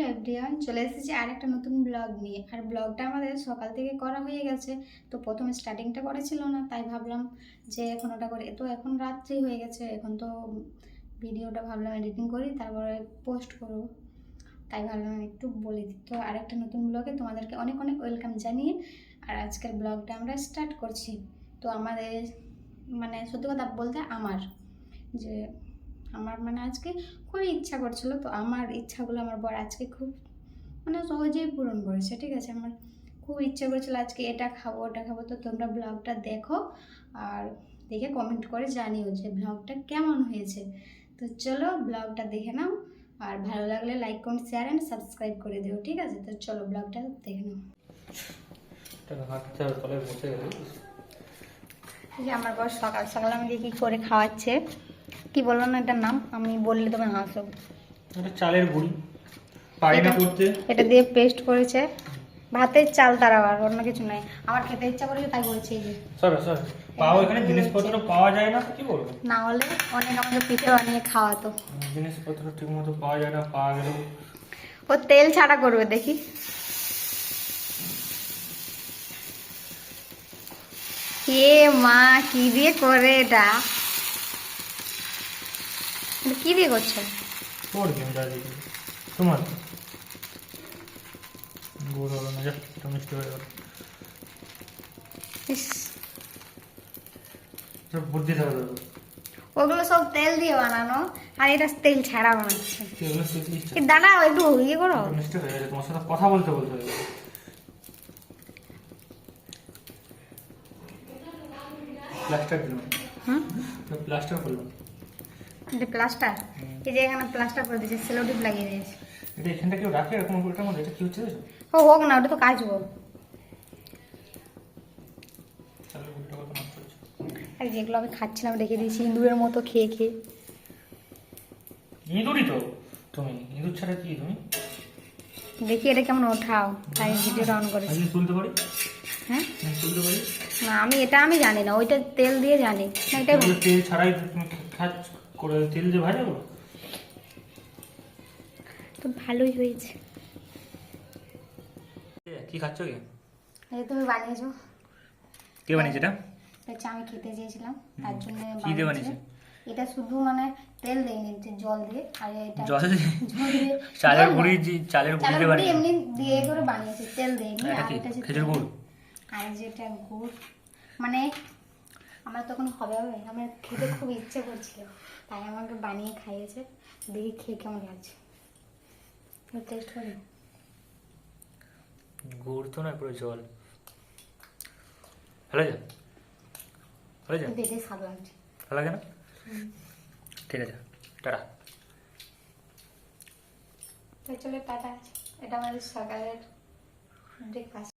Hello everyone, চলে এসেছি আরেকটা নতুন ব্লগ নিয়ে। আর ব্লগটা আমাদের সকাল থেকে করা হয়ে গেছে, তো প্রথমে স্টার্টিংটা করেছিল না, তাই ভাবলাম যে এখন ওটা করে। তো এখন রাত্রি হয়ে গেছে, এখন তো ভিডিওটা ভাবলাম এডিটিং করি, তারপরে পোস্ট করব। তাই ভাবলাম একটু বলে দিই। তো আরেকটা নতুন ব্লগে তোমাদেরকে অনেক অনেক ওয়েলকাম জানিয়ে আর আজকের ব্লগটা আমরা স্টার্ট করছি। তো আমাদের মানে সত্যি কথা বলতে আমার, যে আমার মানে আজকে খুবই ইচ্ছা করছিল তো আমার ইচ্ছাগুলো আমার বর আজকে খুব মানে সহজেই পূরণ করেছে ঠিক আছে? আমার খুব ইচ্ছে করেছিল আজকে এটা খাব ওটা খাব তো তোমরা ব্লগটা দেখো আর দেখে কমেন্ট করে জানিও যে ব্লগটা কেমন হয়েছে। তো চলো ব্লগটা দেখে নাও আর ভালো লাগলে like comment share and subscribe করে দিও ঠিক আছে? তো চলো ব্লগটা দেখে নাও। আমার বর সকাল সকাল আমি দেখি করে খাওয়াচ্ছে। কি বলল না এটার নাম? আমি বললে তুমি হাসো। এটা চালের গুঁড়ি। পারি না করতে। এটা দিয়ে পেস্ট করেছে। ভাতের চাল তার আবার অন্য কিছু নাই। আমার খেতে ইচ্ছা করেছে তাই করেছে এই যে। সর সর। পাওয়া এখানে জিনিসপত্র পাওয়া যায় না কি বলব? না হলে অনেক আমাকে পিঠে বানিয়ে খাওয়াতো। জিনিসপত্র ঠিক মতো পাওয়া যায় না পাওয়া গেলেও। ও তেল ছাড়া করবে দেখি। এ মা কি দিয়ে করে এটা? কি দিয়ে করছ? তোর গেম দাদি তোমার? গুড় হলো না যাক মিষ্টি হয়ে গেল। বুদ্ধি থাকা ওগুলো সব তেল দিয়ে বানানো আর এটা তেল ছাড়া বানাচ্ছে। দাঁড়াও একটু ইয়ে করো। মিষ্টি হয়ে গেছে তোমার সাথে কথা বলতে বলতে হয়ে গেছে। প্লাস্টার দিলাম প্লাস্টার করলাম এটা প্লাস্টার এই যে এখানে প্লাস্টার করে দিয়েছে সেলো টিপ লাগিয়ে দিয়েছে। এটা এখানটা কেউ রাখে এরকম ওটার মধ্যে? এটা কি হচ্ছে ও হোক না ওটা তো কাচবো আর যেগুলো আমি খাচ্ছিলাম রেখে দিয়েছি ইঁদুরের মতো খেয়ে খেয়ে। ইঁদুরই তো। তুমি ইঁদুর ছাড়া কি তুমি? দেখি এটা কেমন ওঠাও। তাই ভিডিওটা অন করেছি। আজকে তুলতে পারি? হ্যাঁ? আমি তুলতে পারি? না আমি এটা আমি জানি না ওইটা তেল দিয়ে জানি। না এগুলো তেল ছাড়াই তুমি করে তেল দিয়ে ভাজা তো ভালোই হয়েছে। কি খাচ্ছ কি? এই তুমি বানিয়েছো। কে বানিয়েছে এটা? হচ্ছে আমি খেতে চেয়েছিলাম তার জন্য কি দিয়ে বানিয়েছি। এটা শুধু মানে তেল দেয়নি যে জল দিয়ে। আর এটা জল দিয়ে? চালের গুঁড়ি চালের গুঁড়ি দিয়ে বানিয়েছে? এমনি দিয়ে করে বানিয়েছি তেল এটা আর এটা খেজুর গুড়? আর যেটা গুড় মানে আমার তখন হবে হবে আমার খেতে খুব ইচ্ছে করছিল। তাই আমাকে বানিয়ে খাইয়েছে। দেখি খেয়ে কেমন লাগছে। টেস্ট করি গুড় তো না পুরো জল। যা যা স্বাদ লাগছে। ভালো লাগে না? ঠিক আছে টাটা। তো চলে টাটা। এটা আমাদের সকালের ব্রেকফাস্ট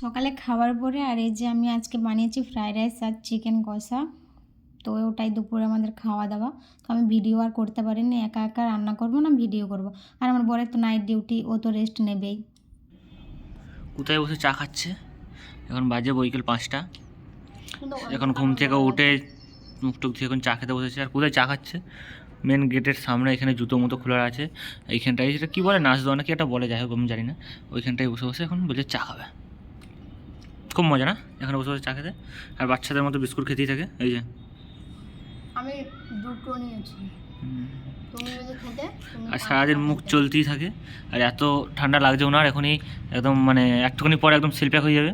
সকালে খাওয়ার পরে আর এই যে আমি আজকে বানিয়েছি ফ্রাইড রাইস আর চিকেন কষা তো ওটাই দুপুরে আমাদের খাওয়া দাওয়া। তো আমি ভিডিও আর করতে পারিনি একা একা রান্না করব না ভিডিও করব। আর আমার বরের তো নাইট ডিউটি ও তো রেস্ট নেবেই। কোথায় বসে চা খাচ্ছে? এখন বাজে বৈকাল পাঁচটা। এখন ঘুম থেকে উঠে মুখ টুক দিয়ে এখন চা খেতে বসেছে। আর কোথায় চা খাচ্ছে? মেন গেটের সামনে এখানে জুতো মতো খোলা আছে। এইখানটায় সেটা কী বলে নাচ দেওয়া নাকি একটা বলে? যাই হোক আমি জানি না। ওইখানটায় বসে বসে এখন বলছে চা খাবে। খুব মজা না? এখানে বসে বসে চা খেতে? আর বাচ্চাদের মতো বিস্কুট খেতেই থাকে এই যে। আমি দুটো নিয়েছি। আর সারাদিন মুখ চলতেই থাকে আর এত ঠান্ডা লাগছে ওনার এখনই একদম মানে একটুখানি পরে একদম সেলপ্যাক হয়ে যাবে।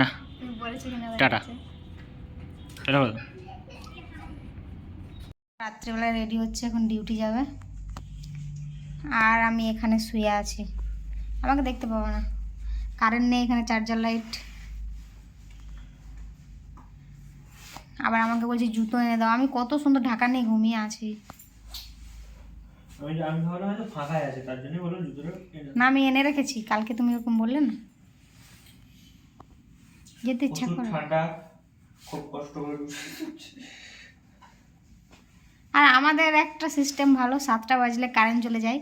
না টাটা। এটা বলো রাত্রেবেলা রেডি হচ্ছে এখন ডিউটি যাবে। আর আমি এখানে শুয়ে আছি। আমাকে দেখতে পাবো না। কারেন্ট নেই এখানে চার্জার লাইট আবার আমাকে বলছে জুতো এনে দাও। আমি কত সুন্দর ঢাকা নিয়ে ঘুমিয়ে আছি। না আমি এনে রেখেছি কালকে তুমি ওরকম বললে না। যেতে ইচ্ছা করে। খুব কষ্ট আর আমাদের একটা সিস্টেম ভালো সাতটা বাজলে কারেন্ট চলে যায়।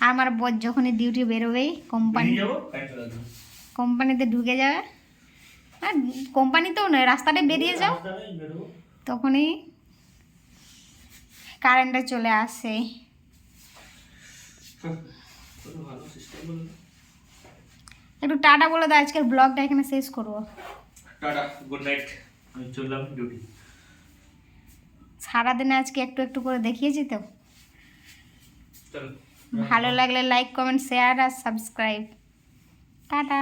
আর আমার বর যখনই ডিউটি বেরোবেই কোম্পানি কোম্পানিতে ঢুকে যাবে। আর কোম্পানিতেও নয় রাস্তাটা বেরিয়ে যাও। তখনই কারেন্টটা চলে আসে। একটু টাটা বলে দাও আজকের ব্লগটা এখানে শেষ করব। টাটা গুড নাইট আমি চললাম ডিউটি সারাদিনে আজকে একটু একটু করে দেখিয়েছি তো। ভালো লাগলে লাইক কমেন্ট শেয়ার আর সাবস্ক্রাইব টাটা।